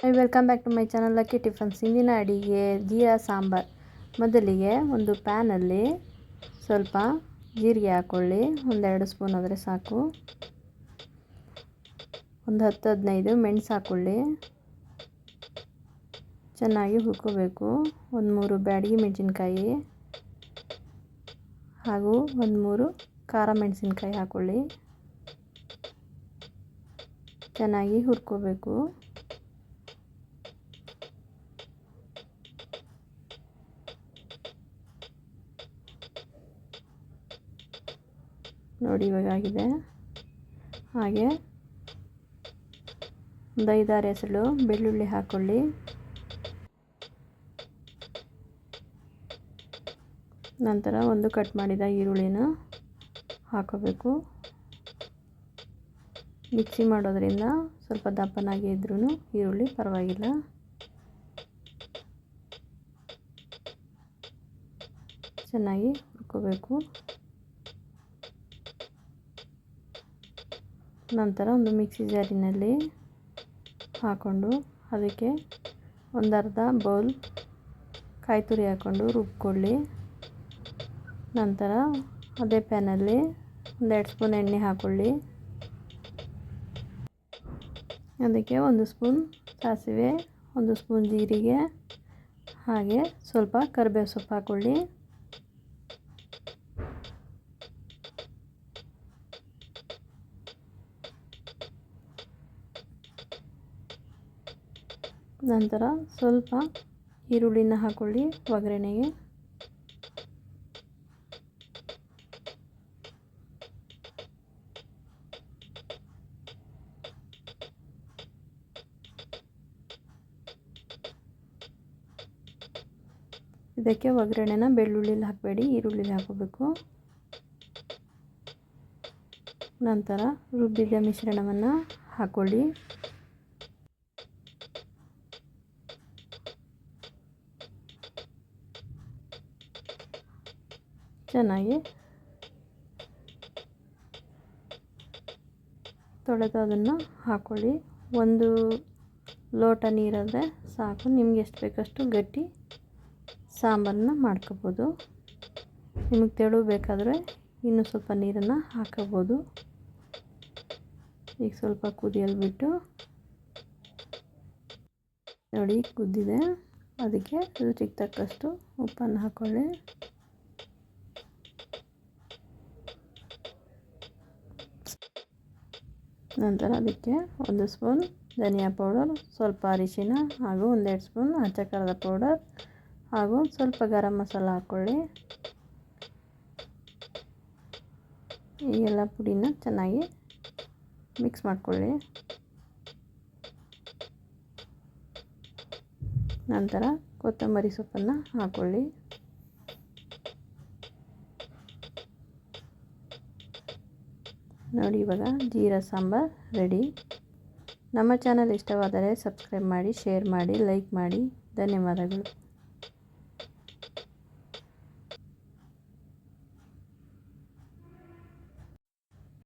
Hi welcome back to my channel lucky tiffins ಇಂದಿನ ಅಡಿಗೆ ಜೀರಾ ಸಾಂಬಾರ್ ಮೊದಲಿಗೆ ಒಂದು ಪ್ಯಾನಲ್ಲಿ ಸ್ವಲ್ಪ ಜೀರಿಗೆ ಹಾಕ್ಕೊಳ್ಳಿ ಒಂದೆರಡು ಸ್ಪೂನ್ ಆದರೆ ಸಾಕು. ಒಂದು ಹತ್ತು, ಹದಿನೈದು ಮೆಣಸು ಹಾಕ್ಕೊಳ್ಳಿ ಚೆನ್ನಾಗಿ ಹುರ್ಕೋಬೇಕು. ಒಂದು ಮೂರು ಬ್ಯಾಡಗಿ ಮೆಣಸಿನ್ಕಾಯಿ ಹಾಗೂ ಒಂದು ಮೂರು ಖಾರ ಮೆಣಸಿನ್ಕಾಯಿ ಹಾಕ್ಕೊಳ್ಳಿ ಚೆನ್ನಾಗಿ ಹುರ್ಕೋಬೇಕು. ನೋಡಿ, ಇವಾಗ ಆಗಿದೆ. ಹಾಗೆ. ಒಂದು ಐದಾರು ಹೆಸರು, ಬೆಳ್ಳುಳ್ಳಿ ಹಾಕ್ಕೊಳ್ಳಿ ನಂತರ ಒಂದು ಕಟ್ ಮಾಡಿದ ಈರುಳ್ಳಿನ ಹಾಕೋಬೇಕು. ಮಿಕ್ಸಿ ಮಾಡೋದ್ರಿಂದ ಸ್ವಲ್ಪ ದಪ್ಪನಾಗಿ ಇದ್ರೂ ಈರುಳ್ಳಿ ಪರವಾಗಿಲ್ಲ. ಚೆನ್ನಾಗಿ ಹುರ್ಕೋಬೇಕು. ನಂತರ ಒಂದು ಮಿಕ್ಸಿ ಜಾರಿನಲ್ಲಿ ಹಾಕ್ಕೊಂಡು ಅದಕ್ಕೆ ಒಂದು ಅರ್ಧ ಬೌಲ್ ಕಾಯಿ ತುರಿ ಹಾಕ್ಕೊಂಡು ರುಬ್ಕೊಳ್ಳಿ. ನಂತರ ಅದೇ ಪ್ಯಾನಲ್ಲಿ ಒಂದೆರಡು ಸ್ಪೂನ್ ಎಣ್ಣೆ ಹಾಕ್ಕೊಳ್ಳಿ ಅದಕ್ಕೆ ಒಂದು ಸ್ಪೂನ್ ಸಾಸಿವೆ, ಒಂದು ಸ್ಪೂನ್ ಜೀರಿಗೆ, ಹಾಗೆ ಸ್ವಲ್ಪ ಕರಿಬೇವು ಸೊಪ್ಪು ಹಾಕ್ಕೊಳ್ಳಿ ನಂತರ ಸ್ವಲ್ಪ ಈರುಳ್ಳಿನ ಹಾಕ್ಕೊಳ್ಳಿ ಒಗ್ಗರಣೆಗೆ. ಇದಕ್ಕೆ ಒಗ್ಗರಣೆನ ಬೆಳ್ಳುಳ್ಳಿಲಿ ಹಾಕಬೇಡಿ, ಈರುಳ್ಳಿಲಿ ಹಾಕೋಬೇಕು ನಂತರ ರುಬ್ಬಿದ ಮಿಶ್ರಣವನ್ನು ಹಾಕ್ಕೊಳ್ಳಿ ಚೆನ್ನಾಗಿ ತೊಳೆದು ಅದನ್ನು ಹಾಕ್ಕೊಳ್ಳಿ ಒಂದು ಲೋಟ ನೀರಾದರೆ ಸಾಕು. ನಿಮ್ಗೆ ಎಷ್ಟು ಬೇಕಷ್ಟು ಗಟ್ಟಿ ಸಾಂಬಾರನ್ನ ಮಾಡ್ಕೋಬೋದು. ನಿಮಗೆ ತೆಳು ಬೇಕಾದರೆ ಇನ್ನೂ ಸ್ವಲ್ಪ ನೀರನ್ನು ಹಾಕೋಬೋದು. ಈಗ ಸ್ವಲ್ಪ ಕುದಿಯಲು ಬಿಟ್ಟು ನೋಡಿ, ಕುದ್ದಿದೆ. ಅದಕ್ಕೆ ರುಚಿಗೆ ತಕ್ಕಷ್ಟು ಉಪ್ಪನ್ನು ಹಾಕ್ಕೊಳ್ಳಿ ನಂತರ ಅದಕ್ಕೆ ಒಂದು ಸ್ಪೂನ್ ಧನಿಯಾ ಪೌಡರ್, ಸ್ವಲ್ಪ ಅರಿಶಿನ ಹಾಗೂ ಒಂದೆರಡು ಸ್ಪೂನ್ ಅಚ್ಚ ಖಾರದ ಪೌಡರ್ ಹಾಗೂ ಸ್ವಲ್ಪ ಗರಂ ಮಸಾಲ ಹಾಕ್ಕೊಳ್ಳಿ. ಈ ಎಲ್ಲ ಪುಡಿನ ಚೆನ್ನಾಗಿ ಮಿಕ್ಸ್ ಮಾಡಿಕೊಳ್ಳಿ. ನಂತರ ಕೊತ್ತಂಬರಿ ಸೊಪ್ಪನ್ನು ಹಾಕ್ಕೊಳ್ಳಿ. ನೋಡಿ ಇವಾಗ ಜೀರಾ ಸಾಂಬಾರ್ ರೆಡಿ. ನಮ್ಮ ಚಾನಲ್ ಇಷ್ಟವಾದರೆ ಸಬ್ಸ್ಕ್ರೈಬ್ ಮಾಡಿ, ಶೇರ್ ಮಾಡಿ, ಲೈಕ್ ಮಾಡಿ. ಧನ್ಯವಾದಗಳು.